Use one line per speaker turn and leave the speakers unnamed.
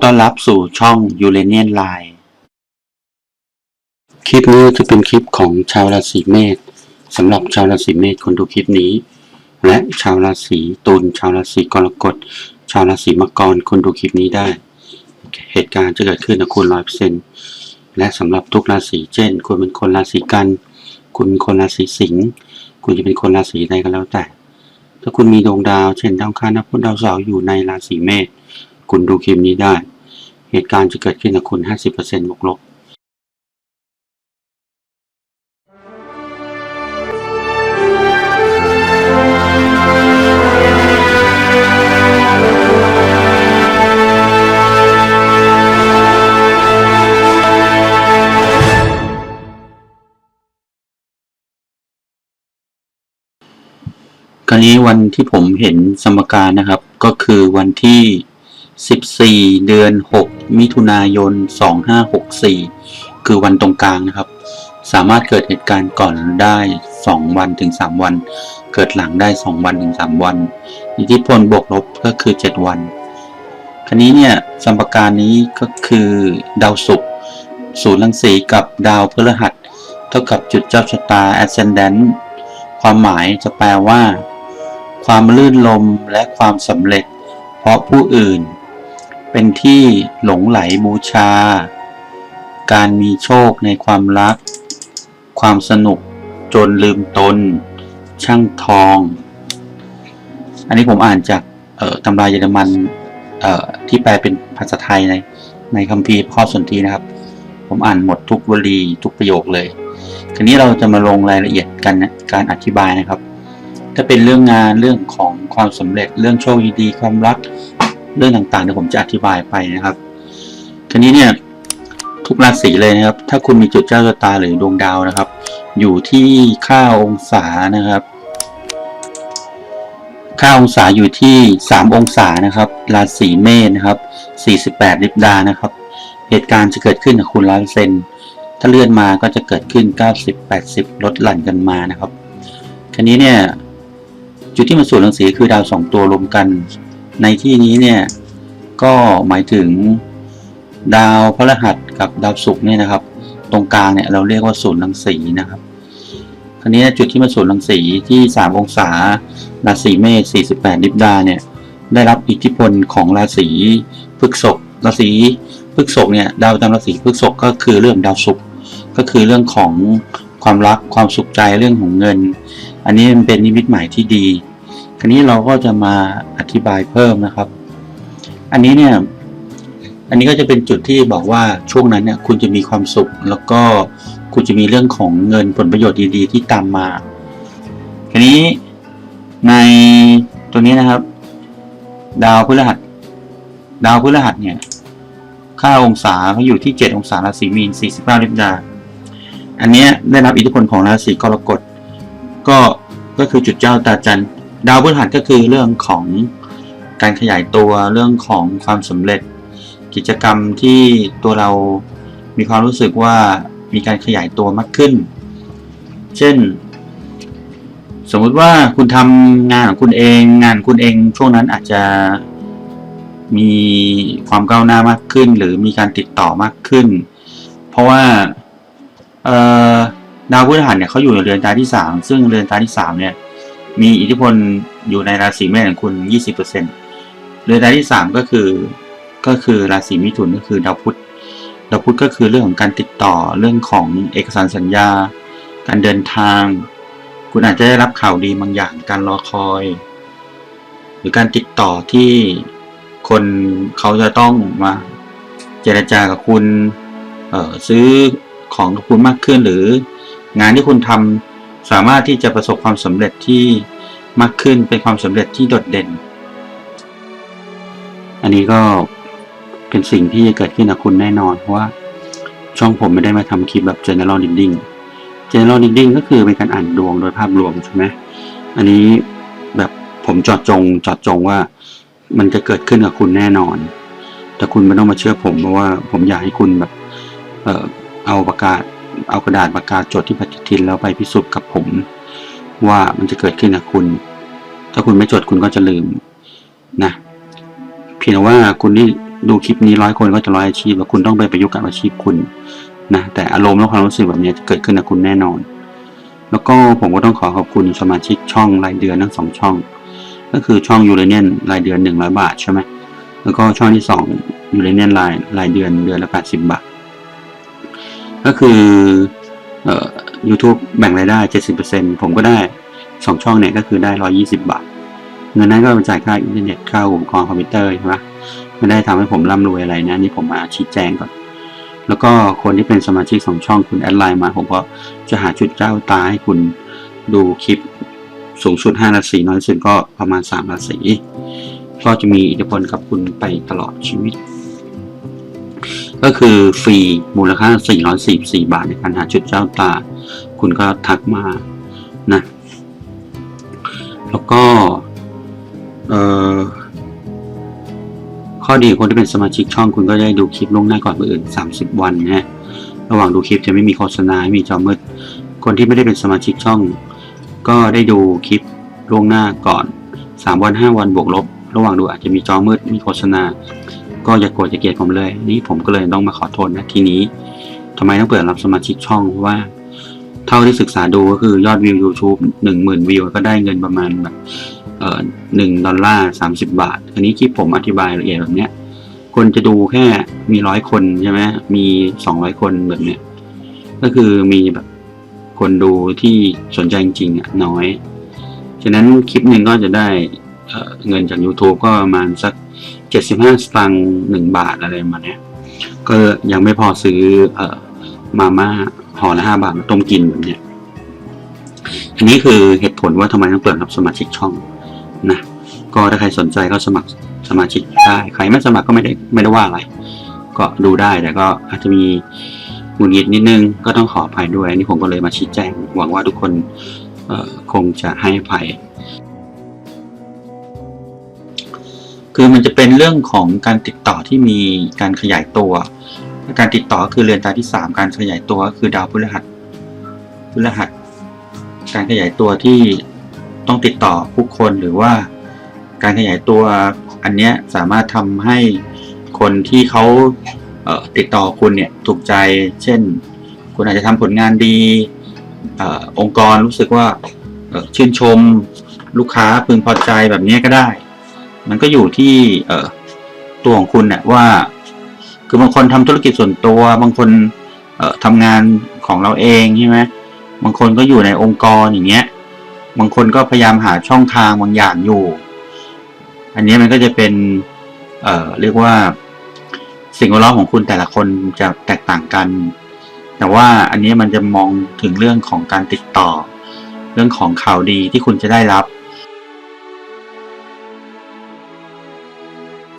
อต้อนรับสู่ช่อง u r a n i a n Line คลิปนี้จะเป็นคลิปของชาวราศีเมษสำหรับชาวราศีเมษคนดูคลิปนี้ และชาวราศีตุลชาวราศีกรกฎ ชาวราศีมังกรคนดูคลิปนี้ได้ เหตุการณ์จะเกิดขึ้นกับคุณร้อยเปอร์เซ็นต์และสำหรับทุกราศีเช่น คุณเป็นคนราศีกัน คุณเป็นคนราศีสิงห์คุณจะเป็นคนราศีใดก็แล้วแต่ ถ้าคุณมีดวงดาว เช่นดาวคานับพุธดาวเสาร์อยู่ในราศีเมษคุณดูคลิปนี้ได้ เหตุการณ์จะเกิดขึ้นกับคุณ 50%บวกลบคราวนี้วันที่ผมเห็นสมการนะครับ ก็คือวันที่ 14 เดือน 6 มิถุนายน 2564 คือวันตรงกลางนะครับ สามารถเกิดเหตุการณ์ก่อนได้ 2 วันถึง 3 วัน เกิดหลังได้ 2 วันถึง 3 วัน อิทธิพลบวกลบก็คือ 7 วันคราวนี้เนี่ยสมการนี้ก็คือดาวศุกร์ศูนย์รังสีกับดาวพฤหัส เท่ากับจุดเจ้าชะตา ascendant ความหมายจะแปลว่า ความลื่นลมและความสำเร็จ เพราะผู้อื่น เป็นที่หลงไหลบูชา การมีโชคในความรัก ความสนุกจนลืมตน ช่างทอง อันนี้ผมอ่านจากตำราเยอรมันที่แปลเป็นภาษาไทยในในคัมภีร์ข้อสนทีนะครับ ผมอ่านหมดทุกวลีทุกประโยคเลย ทีนี้เราจะมาลงรายละเอียดกันนะการอธิบายนะครับ ถ้าเป็นเรื่องงานเรื่องของความสำเร็จเรื่องโชคดีความรัก เรื่องต่างๆเดี๋ยวผมจะอธิบายไปนะครับ ทีนี้เนี่ยทุกราศีเลยนะครับ ถ้าคุณมีจุดเจ้าชะตาหรือดวงดาวนะครับ อยู่ที่ค่าองศานะครับ ค่าองศาอยู่ที่ 3 องศานะครับ ราศีเมษนะครับ 48ลิบดานะครับ เหตุการณ์จะเกิดขึ้นกับคุณร้อยเซนถ้าเลื่อนมาก็จะเกิดขึ้น 90 80 ลดหลั่นกันมานะครับครนี้เนี่ยจุดที่มาสู่รังสีคือดาวสองตัวรวมกัน ในที่นี้เนี่ยก็หมายถึงดาวพฤหัสกับดาวศุกร์เนี่ยนะครับ ตรงกลางเนี่ยเราเรียกว่าศูนย์รังสีนะครับคราวนี้จุดที่มาสู่รังสีที่3องศาราศีเมษ48ลิบดาเนี่ยได้รับอิทธิพลของราศีพฤษภราศีพฤษภเนี่ยดาวประจำราศีพฤษภก็คือเรื่องดาวศุกร์ก็คือเรื่องของความรักความสุขใจเรื่องของเงิน อันนี้มันเป็นนิมิตหมายที่ดี คราวนี้เราก็จะมาอธิบายเพิ่มนะครับ อันนี้เนี่ย อันนี้ก็จะเป็นจุดที่บอกว่าช่วงนั้นเนี่ยคุณจะมีความสุข แล้วก็คุณจะมีเรื่องของเงินผลประโยชน์ดีๆ ที่ตามมาคราวนี้ในตัวนี้นะครับ ดาวพฤหัส ดาวพฤหัสเนี่ย ค่าองศาเขาอยู่ที่ 7 องศาราศีมีน 49ลิบดาอันนี้ได้รับอิทธิพลของราศีกรกฎก็ก็คือจุดเจ้าตาจันทร์ ดาวพฤหัสก็คือเรื่องของการขยายตัวเรื่องของความสำเร็จ กิจกรรมที่ตัวเรามีความรู้สึกว่ามีการขยายตัวมากขึ้น เช่น สมมุติว่าคุณทำงานของคุณเองงานคุณเองช่วงนั้นอาจจะมีความก้าวหน้ามากขึ้น หรือมีการติดต่อมากขึ้น เพราะว่าดาวพฤหัสเนี่ยเขาอยู่ในเรือนตาที่สามซึ่งเรือนตาที่สามเนี่ย มีอิทธิพลอยู่ในราศีเมษของคุณยี่สิบเปอร์เรือนตาที่สามก็คือก็คือราศีมิถุนก็คือดาวพุธดาวพุธก็คือเรื่องของการติดต่อเรื่องของเอกสารสัญญา การเดินทาง คุณอาจจะได้รับข่าวดีบางอย่างการรอคอย หรือการติดต่อที่คนเขาจะต้องมาเจรจากับคุณออซื้อของกับคุณมากขึ้นหรืองานที่คุณทำ สามารถที่จะประสบความสำเร็จที่มากขึ้นเป็นความสำเร็จที่โดดเด่น อันนี้ก็เป็นสิ่งที่จะเกิดขึ้นกับคุณแน่นอนเพราะว่าช่องผมไม่ได้มาทำคลิปแบบ general reading general reading ก็คือเป็นการอ่านดวงโดยภาพรวมใช่ไหมอันนี้แบบผมจอดจงจอดจงว่ามันจะเกิดขึ้นกับคุณแน่นอน แต่คุณไม่ต้องมาเชื่อผมเพราะว่าผมอยากให้คุณแบบเออเอาประกาศ เอากระดาษประกาศจดที่ปฏิทินแล้วไปพิสูจน์กับผม ว่ามันจะเกิดขึ้นกับคุณ ถ้าคุณไม่จดคุณก็จะลืมนะเพียงว่าคุณนี่ดูคลิปนี้ร้อยคนก็จะร้อยอาชีพแล้วคุณต้องไปประยุกต์กับอาชีพคุณนะแต่อารมณ์และความรู้สึกแบบนี้จะเกิดขึ้นกับคุณแน่นอน แล้วก็ผมก็ต้องขอขอบคุณสมาชิกช่องรายเดือนทั้งสองช่อง ก็คือช่องยูเรเนียนรายเดือนหนึ่งร้อยบาทใช่ไหมแล้วก็ช่องที่สองยูเรเนียนรายรายเดือนเดือนละแปดสิบบาท ก็คือเอ่อ YouTube แบ่งรายได้เจ็ดสิบเปอร์เซ็นผมก็ได้สองช่องเนี่ยก็คือได้ร้อยี่สิบาท เงินนั้นก็ไปจ่ายค่าอินเทอร์เน็ตค่าอุปกรณ์คอมพิวเตอร์ใช่ไหมไม่ได้ทำให้ผมร่ำรวยอะไรนะนี่ผมมาชี้แจงก่อน แล้วก็คนที่เป็นสมาชิกสองช่องคุณแอดไลน์มา ผมก็จะหาจุดเจ้าตาให้คุณดูคลิปสูงสุด5ราศีน้อยสุดก็ประมาณ3ราศีก็จะมีอิทธิพลกับคุณไปตลอดชีวิต ก็คือฟรีมูลค่า 444 บาทในการหาจุดเจ้าตา คุณก็ทักมานะแล้วก็ข้อดีคนที่เป็นสมาชิกช่องคุณก็ได้ดูคลิปล่วงหน้าก่อนคนอื่น 30 วันนะฮะระหว่างดูคลิปจะไม่มีโฆษณาไม่มีจอมืด คนที่ไม่ได้เป็นสมาชิกช่อง ก็ได้ดูคลิปล่วงหน้าก่อน 3 วัน 5 วันบวกลบ ระหว่างดูอาจจะมีจอมืดมีโฆษณา ก็อย่าโกรธอย่าเกลียดผมเลย นี่ผมก็เลยต้องมาขอโทษนะทีนี้ทำไมต้องเปิดรับสมาชิกช่องเพราะว่า เท่าที่ศึกษาดูก็คือยอดวิว YouTube หนึ่งหมื่นวิวก็ได้เงินประมาณแบบเอ่อหนึ่งดอลลาร์สามสิบบาท อันนี้คลิปผมอธิบายละเอียดแบบเนี้ยคนจะดูแค่มีร้อยคนใช่ไหมมีสองร้อยคนแบบเนี้ยก็คือมีแบบคนดูที่สนใจจริงๆอะน้อย ฉะนั้นคลิปหนึ่งก็จะได้เเงินจาก YouTube ก็ประมาณสัก เจ็ดสิบห้าสตางค์หนึ่งบาทอะไรมาเนี้ยก็ยังไม่พอซื้อเอ่อมาม่าห่อละห้าบาทมาต้มกินแบบเนี้ยอันนี้คือเหตุผลว่าทำไมต้องเปิดรับสมาชิกช่องนะก็ถ้าใครสนใจก็สมัครสมาชิกได้ ใครไม่สมัครก็ไม่ได้ไม่ได้ว่าอะไร ก็ดูได้แต่ก็อาจจะมีหงุดหงิดนิดนึงก็ต้องขออภัยด้วยอันนี้ผมก็เลยมาชี้แจง หวังว่าทุกคนคงจะให้อภัย คือมันจะเป็นเรื่องของการติดต่อที่มีการขยายตัว การติดต่อก็คือเรือนตาที่สามการขยายตัวก็คือดาวพฤหัสพฤหัส การขยายตัวที่ต้องติดต่อผู้คนหรือว่า การขยายตัวอันเนี้ยสามารถทำให้คนที่เขาเติดต่อคุณเนี่ยถูกใจ เช่น คุณอาจจะทำผลงานดีอองค์กรรู้สึกว่าชื่นชมลูกค้าพึงพอใจแบบนี้ก็ได้ มันก็อยู่ที่เออตัวของคุณเนี่ยว่า คือบางคนทำธุรกิจส่วนตัว บางคนเออทำงานของเราเองใช่ไหมบางคนก็อยู่ในองค์กรอย่างเงี้ย บางคนก็พยายามหาช่องทางบางอย่างอยู่ อันนี้มันก็จะเป็นเอ่อเรียกว่าสิ่งแวดล้อมของคุณแต่ละคนจะแตกต่างกัน แต่ว่าอันนี้มันจะมองถึงเรื่องของการติดต่อ เรื่องของข่าวดีที่คุณจะได้รับ